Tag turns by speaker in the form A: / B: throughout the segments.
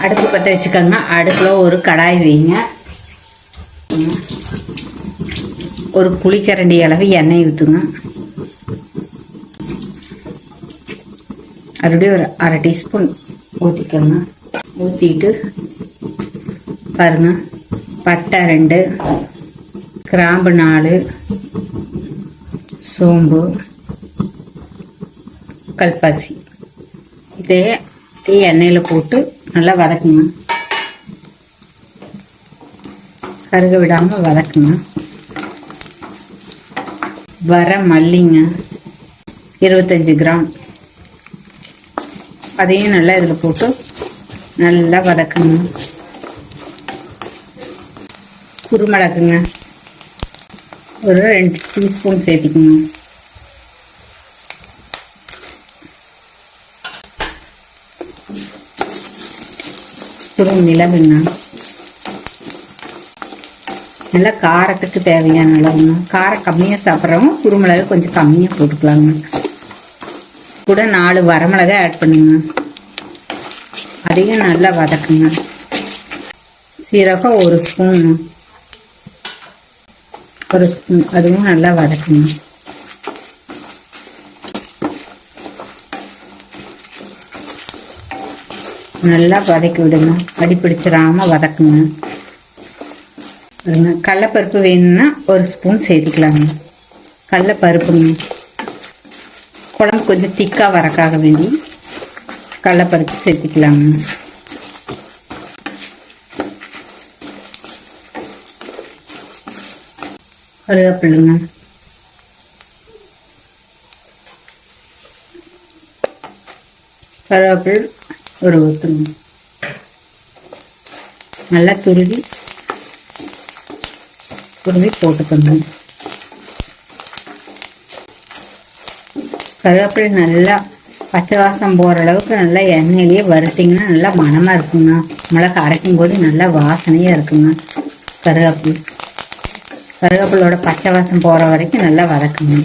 A: அடுப்பு பற்ற வச்சுக்கோங்க. அடுப்பில் ஒரு கடாய் வைங்க. ஒரு குழிக்கரண்டி அளவு எண்ணெய் ஊற்றுங்க மறுபடியும் ஒரு அரை டீஸ்பூன் ஊற்றிக்கோங்க ஊற்றிட்டு பாருங்க. பட்டை ரெண்டு கிராம்பு நாலு சோம்பு கல்பாசி. இதே இதே எண்ணெயில் போட்டு நல்லா வதக்குங்க கருக விடாமல் வதக்குங்க வர மல்லிங்க இருபத்தஞ்சி கிராம். அதையும் நல்லா இதில் போட்டு நல்லா வதக்கணும். குருமிளகுங்க ஒரு ரெண்டு டீஸ்பூன் சேர்த்துக்கணும். குரு மிளகுண்ணா நல்லா காரத்துக்கு தேவையான அளவுங்க. காரம் கம்மியாக சாப்பிட்றவங்க குருமிளகு கொஞ்சம் கம்மியாக போட்டுக்கலாங்க. கூட நாலு வரமிளகா ஆட் பண்ணுங்க. அதையும் நல்லா வதக்குங்க. சீரகம் ஒரு ஸ்பூன் ஒரு ஸ்பூன் அதுவும் நல்லா வதக்குங்க. நல்லா வதக்கி விடுங்க அடி பிடிச்சிடாம வதக்குங்க கடலப்பருப்பு வேணும்னா ஒரு ஸ்பூன் சேர்த்துக்கலாங்க கடலப்பருப்புங்க குழம்பு கொஞ்சம் திக்காக வரக்காக வேண்டி கடலப்பருப்பு சேர்த்துக்கலாங்க கருவேப்பில்லைங்க கருவேப்பில் ஒரு ஊற்றுங்க நல்லா துருவி துருவி போட்டுக்கணும். கருவேப்பிலை நல்லா பச்சை வாசம் போகிற அளவுக்கு நல்லா எண்ணெயிலேயே வறுத்திங்கன்னா நல்லா மனமாக இருக்குங்க. மிளகா அரைக்கும் போது நல்லா வாசனையாக இருக்குங்க. கருவேப்பிலை. கருவேப்பிலோட பச்சை வாசம் போகிற வரைக்கும் நல்லா வதக்குங்க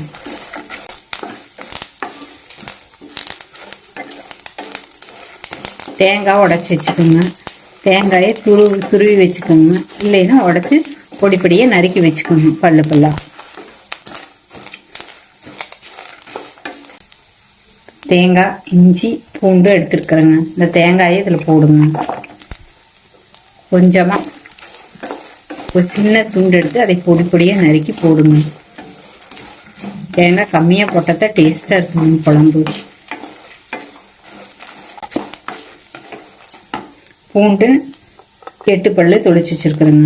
A: தேங்காய் உடச்சி வச்சுக்கோங்க. தேங்காயை துரு துருவி வச்சுக்கோங்க. இல்லைன்னா உடச்சி பொடி பொடியாக நறுக்கி வச்சுக்கோங்க பல்லு பல்லாக தேங்காய் இஞ்சி பூண்டு எடுத்துருக்குறேங்க. இந்த தேங்காயை இதில் போடுங்க. கொஞ்சமாக ஒரு சின்ன துண்டு எடுத்து அதை பொடி பொடியாக நறுக்கி போடுங்க. தேங்காய் கம்மியாக போட்டால் தான் டேஸ்ட்டாக இருக்குங்க குழம்பு. பூண்டு எட்டு பல்லு தொளிச்சு வச்சுருக்குறேங்க.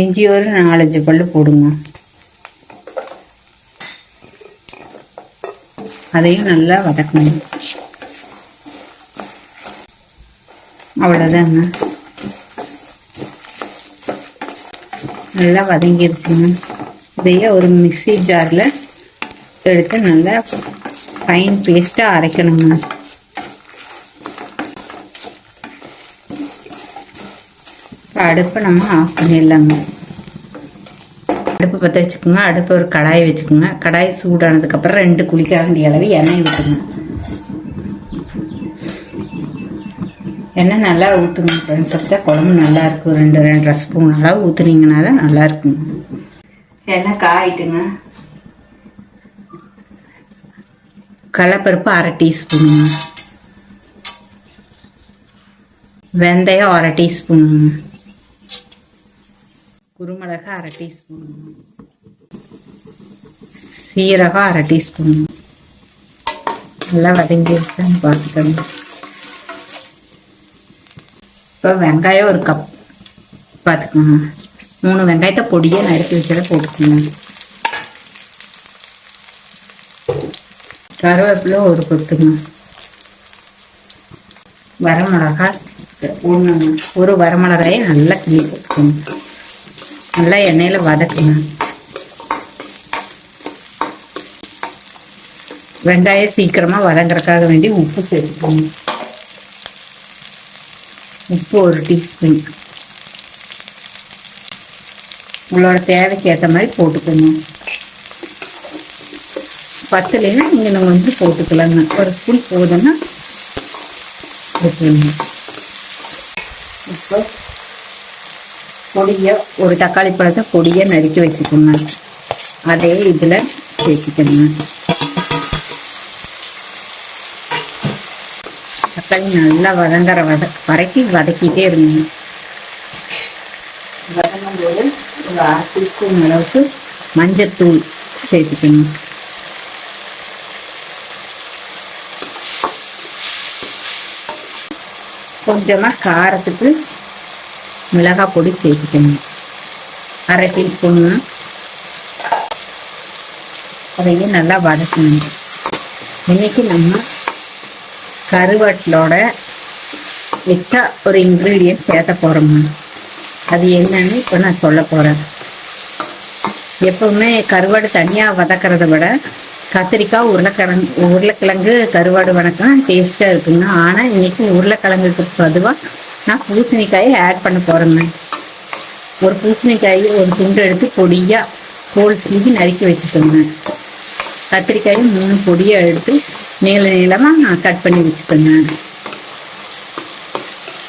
A: இஞ்சி ஒரு நாலஞ்சு பல்லு போடுங்க. அதையும் நல்லா வதக்கணும். அவ்வளோதாங்க. நல்லா வதங்கிருச்சுங்க. இதையே ஒரு மிக்ஸி ஜாரில் எடுத்து நல்லா ஃபைன் பேஸ்ட்டாக அரைக்கணுங்க. இப்போ அடுப்பை நம்ம ஆஃப் பண்ணிடலாங்க. அடுப்பு பற்ற வச்சுக்கோங்க. அடுப்பு ஒரு கடாயை வச்சுக்கோங்க. கடாய் சூடானதுக்கப்புறம் ரெண்டு குளிக்காண்டி அளவு எண்ணெய் ஊற்றுங்க எண்ணெய் நல்லா ஊற்றுங்க ஃப்ரெண்ட்ஸ் அப்போ குழம்பு நல்லா இருக்கும். ரெண்டு ரெண்டரை ஸ்பூன் அளவு ஊற்றுனீங்கன்னா தான் நல்லா இருக்குங்க எண்ணெய் காயிட்டுங்க. கடலப்பருப்பு அரை டீஸ்பூனுங்க. வெந்தயம் அரை டீஸ்பூனுங்க. குருமிளகு அரை டீஸ்பூன். சீரகம் அரை டீஸ்பூன். நல்லா வதங்கிருச்சான்னு பார்த்துக்கணும் இப்போ வெங்காயம் ஒரு கப் பார்த்துக்கோங்க. மூணு வெங்காயத்தை பொடியை நறுக்கி வச்சதை போட்டுக்கோங்க. கருவேப்பிலை ஒரு கொத்துங்க. வரமிளகாய் ஒன்று ஒரு வரமிளகாயை நல்லா கிளி போட்டுக்கோங்க. நல்லா எண்ணெயில் வதக்குங்க. வெங்காயம் சீக்கிரமாக வதங்குறதுக்காக வேண்டி உப்பு சேர்த்துக்கோங்க. உப்பு ஒரு டீஸ்பூன். உங்களோட தேவைக்கு ஏற்ற மாதிரி போட்டுக்கோங்க. பத்துலேன்னா நீங்கள் நம்ம வந்து போட்டுக்கலாங்க. ஒரு ஸ்பூன் போதுன்னா ஊற்றிடுங்க இப்போ பொடியை ஒரு தக்காளி பழத்தை பொடியை நறுக்கி வச்சுக்கோங்க. அதே இதில் சேர்த்துக்கோங்க. தக்காளி நல்லா வதங்குற வத வரைக்கி வதக்கிட்டே இருங்க. வதங்கும்போது ஒரு அரை டீஸ்பூன் அளவுக்கு மஞ்சத்தூள் சேர்த்துக்கணும் கொஞ்சமாக காரத்துக்கு மிளகாய் பொடி சேர்த்துக்கணும் அரை டீஸ்பூன்னு அதையும் நல்லா வதக்கணும். இன்னைக்கு நம்ம கருவாட்டிலோட எக்ஸ்ட்ரா ஒரு இன்க்ரீடியன்ட் சேர்த்த போகிறோம்மா அது என்னன்னு இப்போ நான் சொல்ல போகிறேன் எப்பவுமே கருவாடு தனியாக வதக்கிறத விட கத்திரிக்காய் உருளைக்கிழங்கு உருளைக்கிழங்கு கருவாடு வணக்கம் டேஸ்ட்டாக இருக்குங்க. ஆனால் இன்னைக்கு உருளைக்கிழங்குக்கு பொதுவாக நான் பூசணிக்காயை ஆட் பண்ண போகிறேங்க ஒரு பூசணிக்காயை ஒரு துண்டு எடுத்து பொடியாக கோல் சீவி நறுக்கி வச்சுக்கோங்க. கத்திரிக்காயும் மூணு பொடியாக எடுத்து நீள நீளமாக கட் பண்ணி வச்சுக்கோங்க.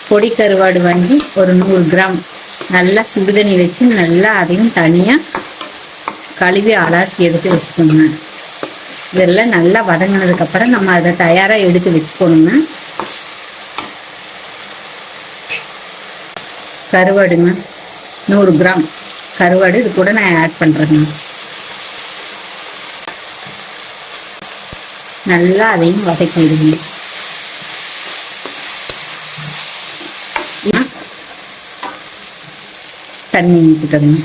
A: பொடி கருவாடு வாங்கி ஒரு நூறு கிராம் நல்லா சுடுதண்ணி வச்சு நல்லா அதையும் தனியாக கழுவி அலாசி எடுத்து வச்சுக்கோங்க. இதெல்லாம் நல்லா வதங்கினதுக்கப்புறம் நம்ம அதை தயாராக எடுத்து வச்சுக்கணுங்க. கருவாடுங்க நூறு கிராம். கருவாடு இது கூட நான் ஆட் பண்ணுறேங்க நல்லா அதையும் வதக்கிடுங்க தண்ணி ஊற்றிக்கணும்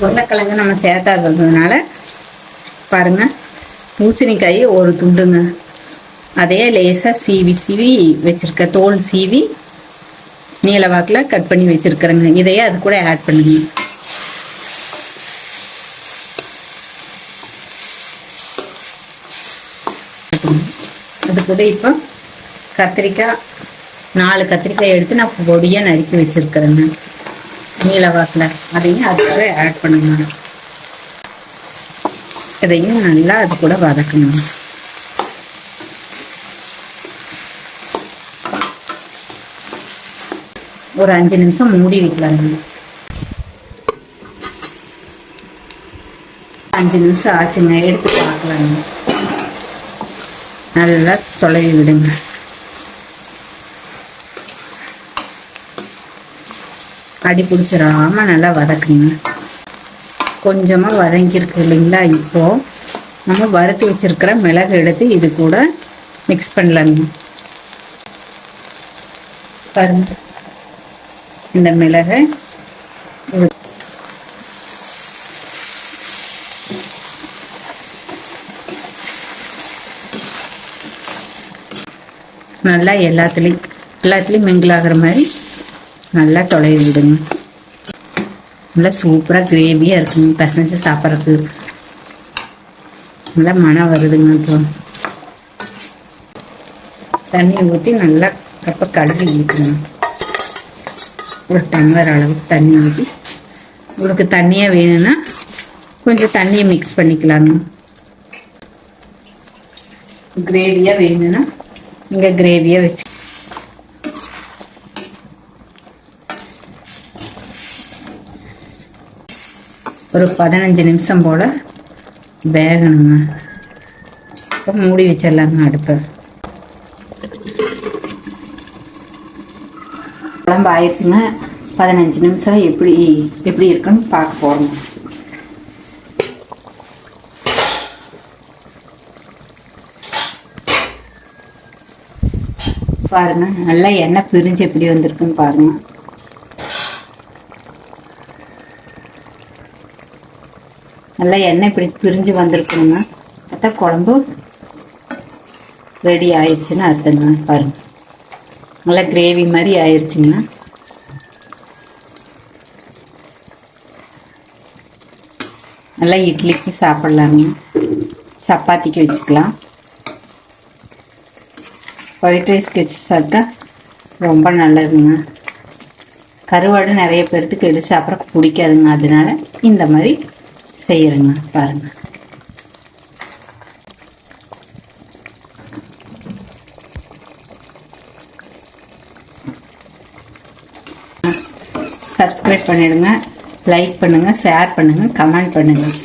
A: உருளைக்கிழங்கு நம்ம சேர்த்தாததுனால பாருங்க பூசணிக்காய் ஒரு துண்டுங்க. அதே லேசாக சீவி சீவி வச்சுருக்க தோல் சீவி நீல வாக்கில் கட் பண்ணி வச்சிருக்கிறேங்க. இதையே அது கூட ஆட் பண்ணுங்க. அது கூட இப்போ கத்திரிக்காய் நாலு கத்திரிக்காய் எடுத்து நான் பொடியாக நறுக்கி வச்சிருக்கிறேங்க. நீல வாக்கில். அதையும் அது கூட ஆட் பண்ணுங்க. இதையும் நல்லா அது கூட வதக்கணும். ஒரு அஞ்சு நிமிஷம் மூடி வைக்கலாங்க அஞ்சு நிமிஷம் ஆச்சுங்க எடுத்து பார்க்கலாங்க நல்லா தொலைவி விடுங்க. அடி பிடிச்சிடாம நல்லா வதக்குங்க. கொஞ்சமாக வதங்கியிருக்கு இல்லைங்களா இப்போ? நம்ம வறுத்து வச்சிருக்கிற மிளகு எடுத்து இது கூட மிக்ஸ் பண்ணலாங்க. பாருங்க. இந்த மிளகை. நல்லா எல்லாத்துலேயும் எல்லாத்துலேயும் மிங்கிள் ஆகிற மாதிரி நல்லா தொலைவி விடுங்க. நல்லா சூப்பராக கிரேவியாக இருக்குங்க. பசங்க சாப்பிட்றதுக்கு. நல்லா மனம் வருதுங்க இப்போ. தண்ணி ஊற்றி நல்லா கப்பை கழுவி ஊற்றுங்க ஒரு டம்ளர் அளவுக்கு தண்ணி ஊற்றி உங்களுக்கு தண்ணியாக வேணும்னா கொஞ்சம் தண்ணியை மிக்ஸ் பண்ணிக்கலாங்க. கிரேவியாக வேணும்னா இங்கே கிரேவியாக வச்சு ஒரு பதினஞ்சு நிமிஷம் போல் வேகணுங்க. இப்போ மூடி வச்சிடலாங்க அடுப்பை. குழம்பு ஆயிடுச்சுங்க பதினஞ்சு நிமிஷம் எப்படி எப்படி இருக்குன்னு பார்க்க போகிறோம் பாருங்க நல்லா எண்ணெய் பிரிஞ்சு எப்படி வந்திருக்குன்னு பாருங்க. நல்லா எண்ணெய் இப்படி பிரிஞ்சு வந்திருக்குங்க. அதான் குழம்பு ரெடி ஆயிடுச்சுன்னு அர்த்தங்க பாருங்க. நல்லா கிரேவி மாதிரி ஆயிடுச்சுங்க நல்லா இட்லிக்கு சாப்பிட்லாங்க. சப்பாத்திக்கு வச்சுக்கலாம். ஒயிட் ரைஸ்க்கு வச்சு சாப்பிட்டா ரொம்ப நல்லதுங்க. கருவாடு நிறைய பேர்த்துக்கு எடுத்து சாப்பிட பிடிக்காதுங்க. அதனால இந்த மாதிரி செய்கிறேங்க பாருங்கள் சப்ஸ்கிரைப் பண்ணிவிடுங்க லைக் பண்ணுங்கள் ஷேர் பண்ணுங்கள் கமெண்ட் பண்ணுங்கள்